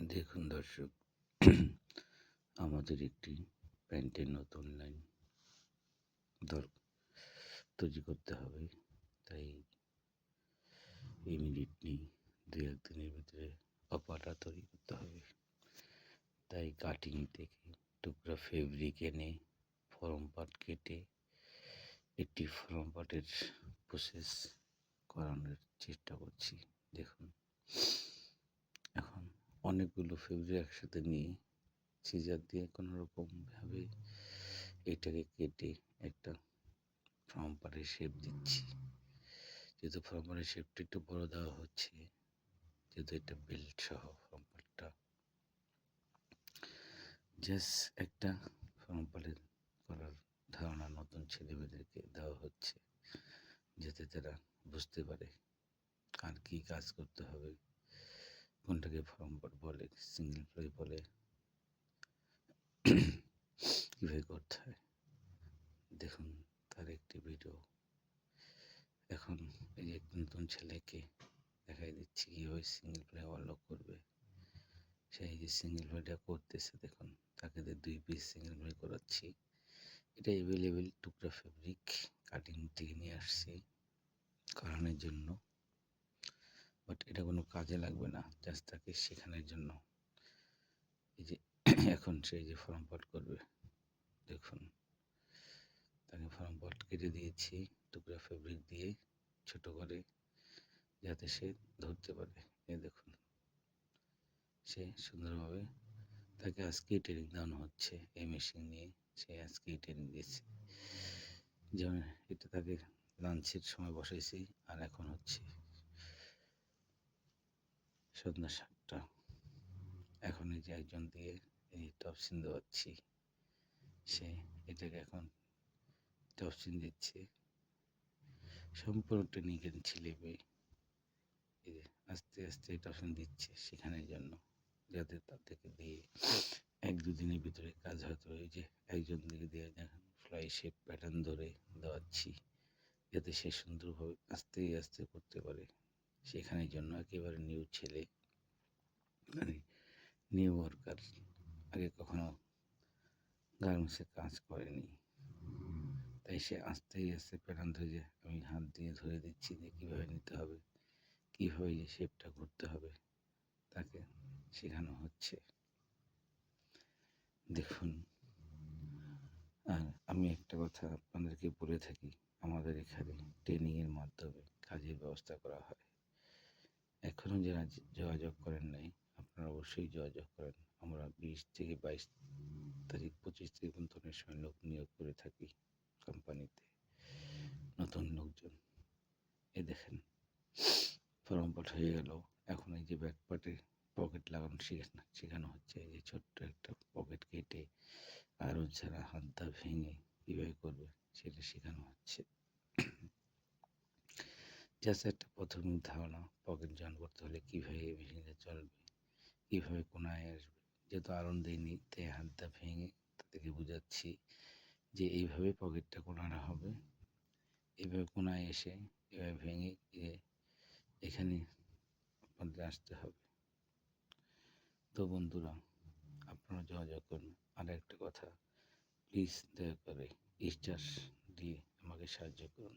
দেখুন দর্শক, আমাদের একটি প্যান্টের নতুন লাইন দর, তৈরি করতে হবে। তাই ইমিডিয়েটলি দু একদিনের ভিতরে অপাটা তৈরি করতে হবে। তাই কাটিং থেকে টুকরা ফেব্রিক এনে ফর্ম পাট কেটে একটি ফর্ম পাটের প্রসেস করানোর চেষ্টা করছি। দেখুন। অনেকগুলো ফেব্রিক একসাথে নিয়ে সিজার দিয়ে কোনো রকমভাবে এটাকে কেটে একটা ফর্ম পাটের শেপ দিচ্ছি। যেহেতু ফর্ম পাটের শেপটা একটু বড় দেওয়া হচ্ছে, যেহেতু এটা বেল্ট সহ ফর্ম পাটটা জাস্ট একটা ফর্ম পাটের করার ধারণা নতুন ছেলেমেয়েদেরকে দেওয়া হচ্ছে, যাতে তারা বুঝতে পারে আর কি কাজ করতে হবে। কোনটাকে ফর্ম বলে সিঙ্গেল প্লাই বলে? কীভাবে করতে হয়? দেখুন, তার একটি ভিডিও এখন এই যে নতুন ছেলেকে দেখাই দিচ্ছি, কীভাবে সিঙ্গেল প্লাই অনলক করবে। সেই যে সিঙ্গেল প্লাইটা করতেছে, দেখুন, তাকে দুই পিস সিঙ্গেল প্লাই করাচ্ছি এটা অ্যাভেলেবেল টুকরা ফেব্রিক কাটিং থেকে নিয়ে আসছি, করানোর জন্য। বাট এটা কোনো কাজে লাগবে না জাস্ট তাকে শেখানোর জন্য। এই যে, এখন সে যে ফর্ম পাট করবে, দেখুন। তাকে ফর্ম পাট কেটে দিয়েছি, টুকরা ফেব্রিক দিয়ে, ছোট করে, যাতে সে ধরতে পারে। এই দেখুন। সে সুন্দরভাবে তাকে আজকেই ট্রেনিং দেওয়ানো হচ্ছে, এই মেশিন নিয়ে সে আজকেই ট্রেনিং দিয়েছে। যেমন এটা তাকে লাঞ্চের সময় বসাইছি, আর এখন হচ্ছে সন্ধ্যা সাতটা। এখন এই যে একজন দিয়ে এই টপসিন দেওয়াচ্ছি, সে এটাকে এখন টপসিন দিচ্ছে। সম্পূর্ণ ট্রেনিংয়ের ছেলে মেয়ে। আস্তে আস্তে টপসিন দিচ্ছে সেখানের জন্য, যাতে তাদেরকে দিয়ে এক দুদিনের ভিতরে কাজ হয়তো এই যে একজন দিকে দিয়ে দেখেন ফ্লাই শেপ প্যাটার্ন ধরে দেওয়াচ্ছি, যাতে সে সুন্দরভাবে আস্তে আস্তে করতে পারে। সেখানের জন্য একেবারে নিউ ছেলে। মানে নিউ ওয়ার্কার আগে কখনো গার্মেন্টসে কাজ করেনি। তাই সে আস্তে আস্তে প্যাটার্ন ধরে আমি হাত দিয়ে ধরে দিচ্ছি যে কীভাবে নিতে হবে, কীভাবে যে শেপটা করতে হবে, তাকে শেখানো হচ্ছে। দেখুন, আর আমি একটা কথা আপনাদেরকে বলে থাকি। আমাদের এখানে ট্রেনিংয়ের মাধ্যমে কাজের ব্যবস্থা করা হয়। এখনও যারা যোগাযোগ করেন নাই, আপনারা অবশ্যই যোগাযোগ করেন। আমরা বিশ থেকে বাইশ তারিখ, পঁচিশ তারিখ পর্যন্ত অনেক সময় লোক নিয়োগ করে থাকি কোম্পানিতে, নতুন লোকজন। এ দেখেন, ফর্ম পাঠ হয়ে গেল। এখন এই যে ব্যাক পার্টে পকেট লাগানো শেখানো শেখানো হচ্ছে, এই যে ছোট্ট একটা পকেট কেটে আরও ছাড়া হাতটা ভেঙে কীভাবে করবে, সেটা শেখানো হচ্ছে। জাস্ট একটা প্রাথমিক ধারণা পকেট জয়েন করতে হলে কীভাবে মেশিনটা চলবে? কীভাবে কোনায় আসবে? যেহেতু আরন দেয়নি তাই হাতটা ভেঙে তাদেরকে বোঝাচ্ছি যে এইভাবে পকেটটা কোনানো হবে। এইভাবে কোনায় এসে এভাবে ভেঙে গিয়ে এখানে আপনাদের আসতে হবে। তো বন্ধুরা, আপনারা যোগাযোগ করুন। আর একটা কথা প্লিজ দয়া করে স্টার দিয়ে আমাকে সাহায্য করুন।